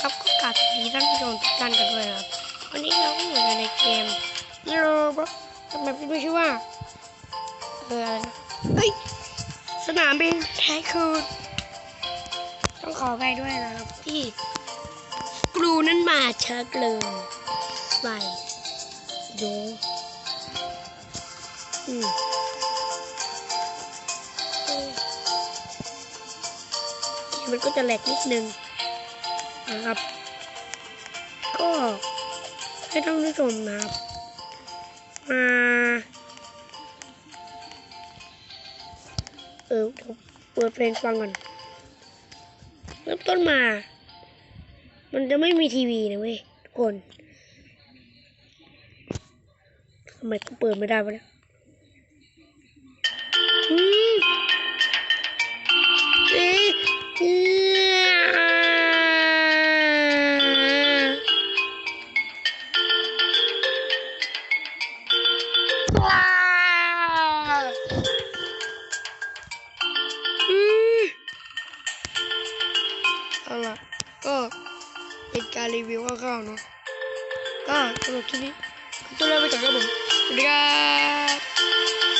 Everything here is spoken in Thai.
ครับก็กราบดีท่านผู้ชมทุกท่านกันด้วยนะครับ วันนี้เราก็อยู่ในเกมโลบล็อกทำไมพี่ไม่ชื่อว่าเอออะไรนะเฮ้ยสนามบินไทคูดต้องขอไปด้วยนะครับที่กรูนั้นมาช้าเกินไปดูอืมอ มันก็จะแหลกนิดนึงนะครับ ก็ให้ท่านผู้ชมนะครับมาเออเปิดเพลงฟังก่อนเริ่มต้นมา มันจะไม่มีทีวีนะเว้ยทุกคนทำไมกูเปิดไม่ได้วะเนี่ย เอาล่ะก็เป็นการรีวิวคร่าวๆเนาะก็สำหรับคลิปนี้ก็ต้องลาไปก่อนครับผมสวัสดีครับ